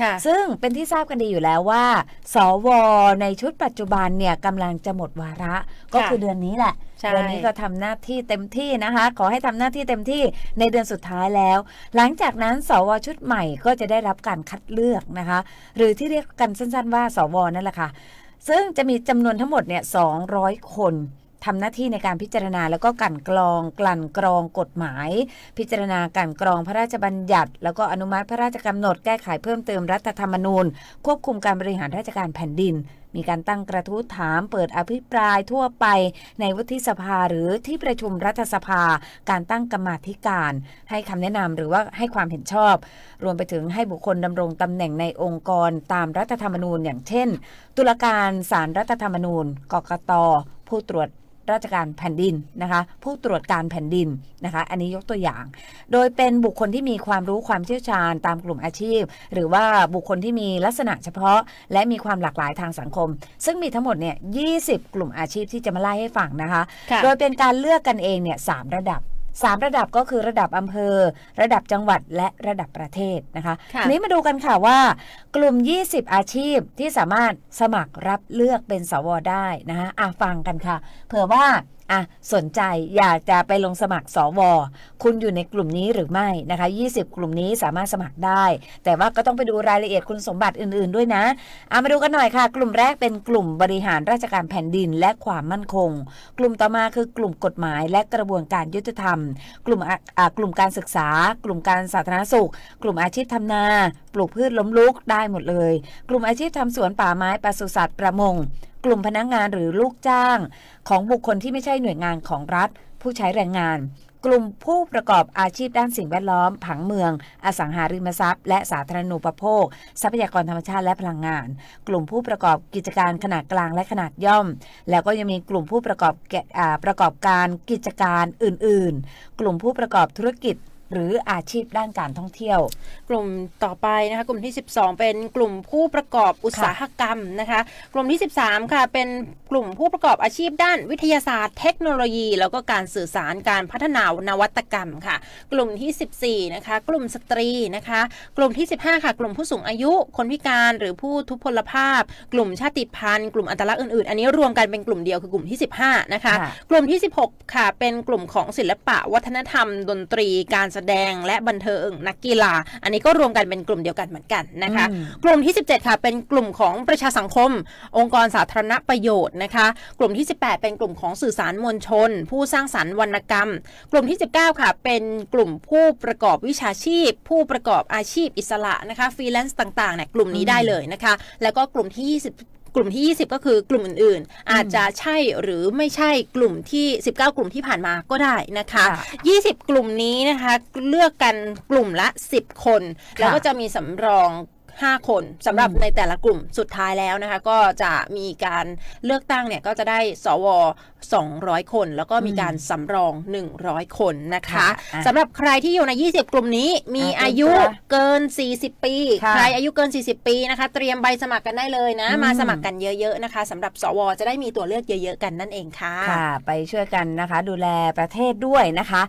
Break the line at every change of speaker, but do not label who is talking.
ค่ะ
ซึ่งเป็นที่ทราบกันดีอยู่แล้วว่า สวในชุดปัจจุบันเนี่ยกำลังจะหมดวาระก็คือเดือนนี้แหละ
ใช่
เดือนนี้ก็ทำหน้าที่เต็มที่นะคะ ขอให้ทำหน้าที่เต็มที่ในเดือนสุดท้ายแล้ว หลังจากนั้น สวชุดใหม่ก็จะได้รับการคัดเลือกนะคะ หรือที่เรียกกันสั้นๆว่า สวนั่นแหละค่ะซึ่งจะมีจำนวนทั้งหมดเนี่ย200 คน ทำหน้าที่ในการพิจารณาแล้วก็กั่นกรอง กลั่นกรองกฎหมาย พิจารณากั่นกรองพระราชบัญญัติ แล้วก็อนุมัติพระราชกำหนดแก้ไขเพิ่มเติมรัฐธรรมนูญ ควบคุมการบริหารราชการแผ่นดิน มีการตั้งกระทู้ถามเปิดอภิปรายทั่วไปในวุฒิสภาหรือที่ประชุมรัฐสภา การตั้งกรรมาธิการ ให้คำแนะนำหรือว่าให้ความเห็นชอบ รวมไปถึงให้บุคคลดำรงตำแหน่งในองค์กรตามรัฐธรรมนูญ อย่างเช่น ตุลาการศาลรัฐธรรมนูญ กกตผู้ตรวจ ราชการแผ่นดินนะคะ ผู้ตรวจการแผ่นดินนะคะ อันนี้ยกตัวอย่าง โดยเป็นบุคคลที่มีความรู้ความเชี่ยวชาญตามกลุ่มอาชีพ หรือว่าบุคคลที่มีลักษณะเฉพาะ และมีความหลากหลายทางสังคม ซึ่งมีทั้งหมดเนี่ย20กลุ่มอาชีพที่จะมาไล่ให้ฟังนะคะ
ค่ะ
โดยเป็นการเลือกกันเองเนี่ยสามระดับ สามระดับก็คือระดับอำเภอ ระดับจังหวัดและระดับประเทศนะคะ
ค่ะ
ทีนี้มาดูกันค่ะว่า กลุ่ม 20 อาชีพที่สามารถสมัครรับเลือกเป็นสวได้นะคะอะฟังกันค่ะ เผื่อว่าอะสนใจอยากจะไปลงสมัครสว คุณอยู่ในกลุ่มนี้หรือไม่นะคะ 20 กลุ่มนี้สามารถสมัครได้ แต่ว่าก็ต้องไปดูรายละเอียดคุณสมบัติอื่นๆด้วยนะอะมาดูกันหน่อยค่ะ กลุ่มแรกเป็นกลุ่มบริหารราชการแผ่นดินและความมั่นคง กลุ่มต่อมาคือกลุ่มกฎหมายและกระบวนการยุติธรรม กลุ่มอ่ากลุ่มการศึกษา กลุ่มการสาธารณสุข กลุ่มอาชีพทำนา ปลูกพืชล้มลุกได้หมดเลย กลุ่มอาชีพทำสวนป่าไม้ปศุสัตว์ประมง กลุ่มพนักงานหรือลูกจ้าง ของบุคคลที่ไม่ใช่หน่วยงานของรัฐ ผู้ใช้แรงงาน กลุ่มผู้ประกอบอาชีพด้านสิ่งแวดล้อม ผังเมือง อสังหาริมทรัพย์ และสาธารณูปโภค ทรัพยากรธรรมชาติและพลังงาน กลุ่มผู้ประกอบกิจการขนาดกลางและขนาดย่อม แล้วก็ยังมีกลุ่มผู้ประกอบประกอบการกิจการอื่น ๆ กลุ่มผู้ประกอบธุรกิจ หรืออาชีพด้านการท่องเที่ยว
กลุ่มต่อไปนะคะกลุ่มที่ 12 เป็นกลุ่มผู้ประกอบอุตสาหกรรมนะคะ กลุ่มที่ 13 ค่ะ เป็นกลุ่มผู้ประกอบอาชีพด้านวิทยาศาสตร์ เทคโนโลยี แล้วก็การสื่อสารการพัฒนานวัตกรรมค่ะ กลุ่มที่ 14 นะคะ กลุ่มสตรีนะคะ กลุ่มที่ 15 ค่ะ กลุ่มผู้สูงอายุ คนพิการหรือผู้ทุพพลภาพ กลุ่มชาติพันธุ์ กลุ่มอัตลักษณ์อื่นๆ อันนี้รวมกันเป็นกลุ่มเดียวคือกลุ่มที่ 15 นะคะ
ค่ะ
กลุ่มที่ 16 ค่ะ เป็นกลุ่มของศิลปะวัฒนธรรม ดนตรีการแสดงและบันเทิงนักกีฬา อันนี้ก็รวมกันเป็นกลุ่มเดียวกันเหมือนกันนะคะ
อืม
กลุ่มที่ 17 ค่ะเป็นกลุ่มของประชาสังคม องค์กรสาธารณประโยชน์นะคะ กลุ่มที่ 18 เป็นกลุ่มของสื่อสารมวลชน ผู้สร้างสรรค์วรรณกรรม กลุ่มที่ 19 ค่ะ เป็นกลุ่มผู้ประกอบวิชาชีพ ผู้ประกอบอาชีพอิสระนะคะฟรีแลนซ์ต่างๆเนี่ยกลุ่มนี้ได้เลยนะคะ แล้วก็กลุ่มที่ 20 กลุ่มที่ 20 ก็คือกลุ่มอื่นๆ อาจจะใช่หรือไม่ใช่กลุ่มที่ 19 กลุ่มที่ผ่านมาก็ได้นะคะ
ค่ะ
20 กลุ่มนี้นะคะ เลือกกันกลุ่มละ 10 คน แล้วก็จะมีสำรอง 5 คนสำหรับ
อืม
ในแต่ละกลุ่มสุดท้ายแล้วนะคะ ก็จะมีการเลือกตั้งเนี่ยก็จะได้สว 200 คน แล้วก็มีการสำรอง 100 คนนะคะ
ค่ะอะ
สำหรับใครที่อยู่ใน 20 กลุ่มนี้มี
อะ
อายุ
เตรียมตัว
เกิน 40 ปี
ค่ะ
ใครอายุเกิน 40 ปีนะคะ เตรียมใบสมัครกันได้เลยนะ
อืม
มาสมัครกันเยอะๆนะคะสำหรับสว จะได้มีตัวเลือกเยอะๆกันนั่นเองค่ะ
ค่ะ ไปช่วยกันนะคะ ดูแลประเทศด้วยนะคะ